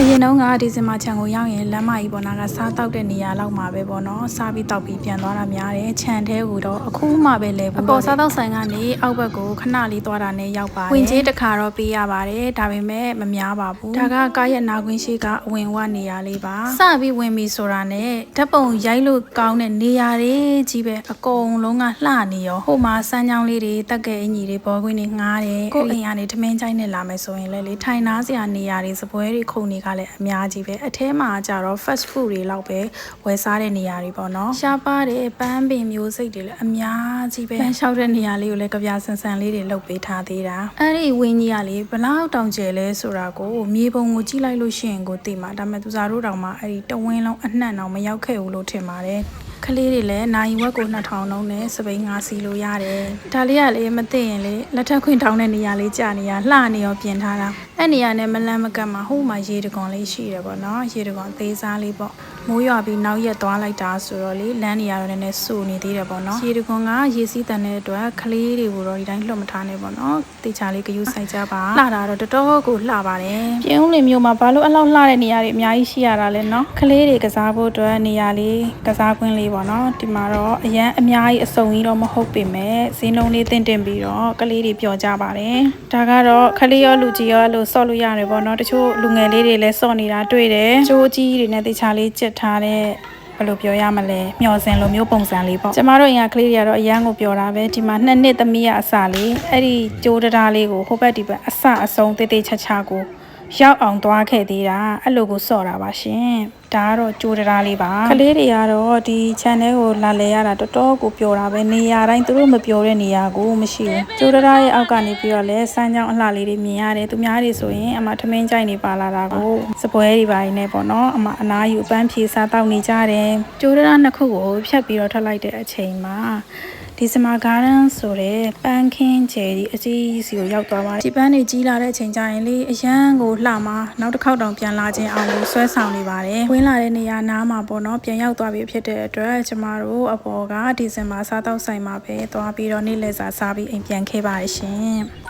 အရင်တုန်းကဒီဇင်ဘာခြံကိုရောက်ရင်လမ်းမကြီးပေါ်နာကစားတောက်တဲ့နေရာလောက်မှာပဲပေါ့နော်စားပြီးတောက်ပြီးပြန်သွားတာများတယ်ခြံထဲကိုတော့အခုမှပဲလဲဘူးအပေါ်စားတောက်ဆိုင်ကနေအောက်ဘက်ကိုခဏလေးသွားတာနဲ့ရောက်ပါတယ်ဝင်ကြီးတစ်ခါတော့ပေးရပါတယ်ဒါပေမဲ့မများပါဘူးဒါကကားရဲ့နာခွင်းရှိကအဝင်ဝနေရာလေးပါစပြီးဝင်ပြီဆိုတာနဲ့ဓာတ်ပုံရိုက်လို့ကောင်းတဲ့နေရာတွေကြီးပဲအကုန်လုံးကလှနေရောဟိုမှာစမ်းချောင်းလေးတွေတက်ခဲ့အင်ကြီးတွေဘောခွင်းတွေငားတယ်ကိုယ်အိမ်ကနေထမင်းချိုင်းနဲ့လာမယ်ဆိုရင်လည်းလေထိုင်နာစရာနေရာတွေစပွဲတွေခုန်တွေကလည်းအများကြီးပဲအထဲမှာကြတော့ fast food တွေလောက်ပဲဝယ်စားတဲ့နေရာတွေပေါ့နော်ရှားပါတဲ့ပန်းပင်မျိုးစိတ်တွေလည်းအများကြီးပဲပန်းလျှောက်တဲ့နေရာလေးကိုလည်းကြပြဆန်ဆန်လေးတွေလုပ်ပေးထားသေးတာအဲ့ဒီဝင်းကြီးကလေဘလောက်တောင်ကျယ်လဲဆိုတာကိုမြေပုံကိုကြည့်လိုက်လို့ရှိရင်ကိုသိမှာဒါပေမဲ့သူစားတို့တောင်မှအဲ့ဒီတဝင်းလုံးအနှံ့တောင်မရောက်ခဲ့ဘူးလို့ထင်ပါတယ် ကလေးတွေလည်းနိုင်ဝက်ကို2000လုံးနဲ့စပိန်ငါစီလို့ရတယ်။ဒါလေးကလေမသိရင်လေလက်ထက်ခွင့်တောင်းတဲ့နေရာလေးကြာနေရလှနေရောပြင်ထားတာ။အဲ့နေရာနဲ့မလန့်မကတ်မှာဟိုမှာရေတကွန်လေးရှိတယ်ပေါ့နော်။ရေတကွန်သေးစားလေးပေါ့။မိုးရွာပြီးနောက်ရက်သွားလိုက်တာဆိုတော့လေလမ်းနေရာတော့နည်းနည်းဆူနေသေးတယ်ပေါ့နော်။ရေတကွန်ကရေစီးတန်တဲ့အတွက်ကလေးတွေကိုတော့ဒီတိုင်းလွတ်မထားနဲ့ပေါ့နော်။တေချာလေးဂယူးဆိုင်ကြပါ။လှတာတော့တော်တော်ကိုလှပါတယ်။ပြင်းဦးလင်မျိုးမှာဘာလို့အလောက်လှတဲ့နေရာတွေအများကြီးရှိရတာလဲနော်။ကလေးတွေကစားဖို့အတွက်နေရာလေးကစားကွင်းလေးပေါ့နော်။ဒီမှာတော့အရန်အများကြီးအစုံကြီးတော့မဟုတ်ပေမဲ့ဈေးနှုန်းလေးတင့်တင်ပြီးတော့ကလေးတွေပျော်ကြပါတယ်။ဒါကတော့ကလေးရောလူကြီးရောအဲ့လိုဆော့လို့ရတယ်ပေါ့နော်။တချို့လူငယ်လေးတွေလည်းဆော့နေတာတွေ့တယ်။ချိုးကြီးတွေနဲ့တေချာလေးကြက်ထားတဲ့ဘယ်လိုပြောရမလဲမျောစင်လိုမျိုးပုံစံလေးပေါ့ကျမတို့အင်ကကလေးတွေကတော့အရန်ကိုပြောတာပဲဒီမှာနှစ်နှစ်သမီးရအစလေးအဲ့ဒီကြိုးတရားလေးကိုဟိုဘက်ဒီဘက်အစအဆုံးတေးသေးချာချာကို ရောက်အောင်သွားခဲ့သေးတာအဲ့လိုကိုစော့တာပါရှင်ဒါကတော့ကြိုးတရားလေးပါကလေးတွေကတော့ဒီ channel ကိုလာလဲရတာတော်တော်ကိုပြောတာပဲနေရာတိုင်းသူတို့မပြောတဲ့နေရာကိုမရှိဘူးကြိုးတရားရဲ့အောက်ကနေပြီးတော့လဲစမ်းကြောင်းအလှလေးတွေမြင်ရတယ်သူများတွေဆိုရင်အမထမင်းကြိုက်နေပါလာတာကိုစပွဲတွေပါနေပေါ့နော်အမအနာယူအပန်းဖြေစားတောက်နေကြတယ်ကြိုးတရားနှစ်ခုကိုဖြတ်ပြီးတော့ထွက်လိုက်တဲ့အချိန်မှာ ဒီစမာဂါဒန်ဆိုတဲ့ပန်းခင်းကျယ်ကြီးအကြီးစီကိုရောက်သွားပါတယ်ဒီပန်းတွေကြီးလာတဲ့အချိန်ကျရင်လေအရန်ကိုလှမှာနောက်တစ်ခေါက်တောင်ပြန်လာခြင်းအောင်ကိုဆွဲဆောင်နေပါတယ်ဝင်လာတဲ့နေရာနားမှာပေါ့နော်ပြန်ရောက်သွားပြီဖြစ်တဲ့အတွက်ကျမတို့အပေါ်ကဒီဇင်ဘာစားတော့ဆိုင်မှာပဲသွားပြီးတော့နေ့လည်စာစားပြီးအိမ်ပြန်ခဲ့ပါတယ်ရှင်